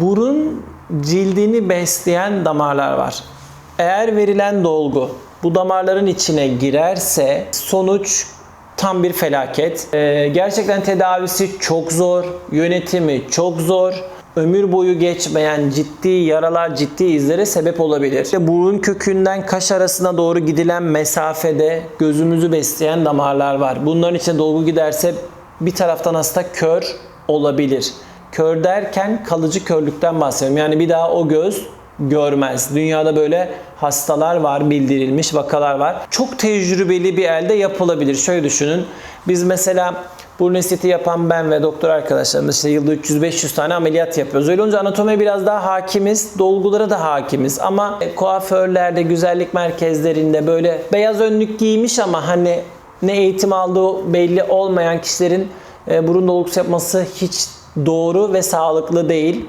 Burun cildini besleyen damarlar var. Eğer verilen dolgu bu damarların içine girerse sonuç tam bir felaket. Ee, gerçekten tedavisi çok zor, yönetimi çok zor. Ömür boyu geçmeyen ciddi yaralar, ciddi izlere sebep olabilir. İşte burun kökünden kaş arasına doğru gidilen mesafede gözümüzü besleyen damarlar var. Bunların içine dolgu giderse bir taraftan hasta kör olabilir. Kör derken kalıcı körlükten bahsediyorum. Yani bir daha o göz görmez. Dünyada böyle hastalar var, bildirilmiş vakalar var. Çok tecrübeli bir elde yapılabilir. Şöyle düşünün. Biz mesela burun estetiği yapan ben ve doktor arkadaşlarımız işte yılda 300-500 tane ameliyat yapıyoruz. Öyle olunca anatomiye biraz daha hakimiz, dolgulara da hakimiz. Ama kuaförlerde, güzellik merkezlerinde böyle beyaz önlük giymiş ama hani ne eğitim aldığı belli olmayan kişilerin e, burun dolgusu yapması hiç doğru ve sağlıklı değil.